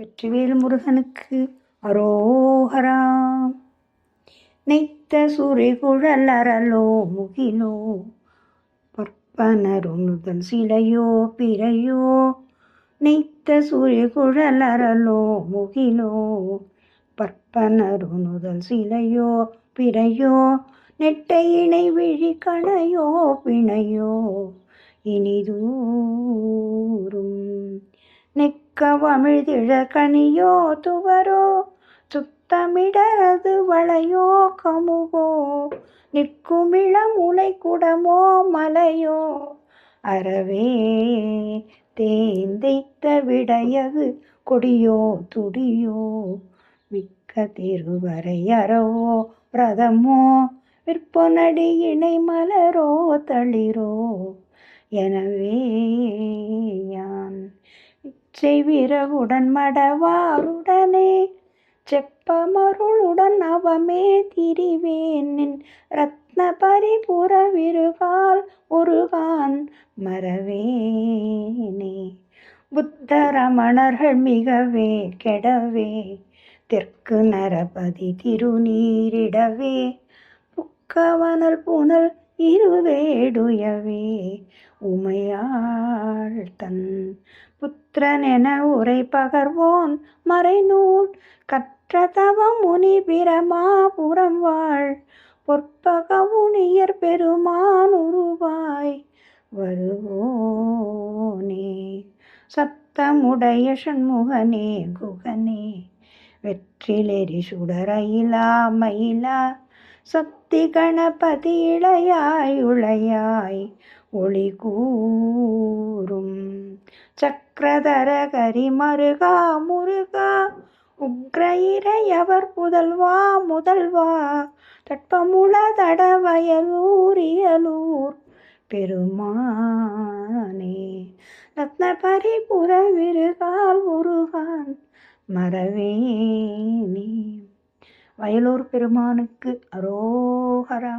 வெற்றிவேல் முருகனுக்கு அரோஹரா. நெய்த்த சுரைகுழல் அரலோ முகிலோ பற்பனருணுதல் சிலையோ பிறையோ. நெய்த்த சுரைகுழல் அரலோ முகிலோ பற்பனருணுதல் சிலையோ பிறையோ. நெட்டையினை இணை விழி கணையோ பிணையோ இனிதூ நெக்கவமிழ்திழ கனியோ துவரோ? சுத்தமிடரது வளையோ கமுகோ? நிற்குமிள உலை குடமோ மலையோ? அறவே தேந்தைத்த விடையது கொடியோ துடியோ? மிக்க திருவரை அறவோ பிரதமோ விற்பனடி இணை மலரோ தளிரோ? எனவே யான் இச்சை மடவாருடனே செப்பமருளுடன் அவமே திரிவேன். ரத்ன பரிபுற விருகால் ஒருகான் மறவேனே. புத்தரமணர்கள் மிகவே கெடவே தெற்கு நரபதி திருநீரிடவே. புக்கவனல் புனல் இருவேடுயவே உமையாள் தன் புத்திரனென உரை பகர்வோன் மறைநூல் கற்ற தவம் முனி பிரமாபுரம் வாழ் பொற்பக உனியர் பெருமான் உருவாய் வருவோனே. சத்தமுடைய சண்முகனே குகனே வெற்றிலெறி சுடரையிலா மயிலா சக்தி கணபதி இளையாய் உளையாய் ஒளி கூறும். சக்கரதர கரி மருகா முருகா உக்ர இறையவர் புதல்வா முதல்வா தட்பமுள தடவயலூரியலூர் பெருமானே. ரத்ன பரிபுர விருகால் உருகான் மறவேனே. வயலூர் பெருமானுக்கு அரோகரா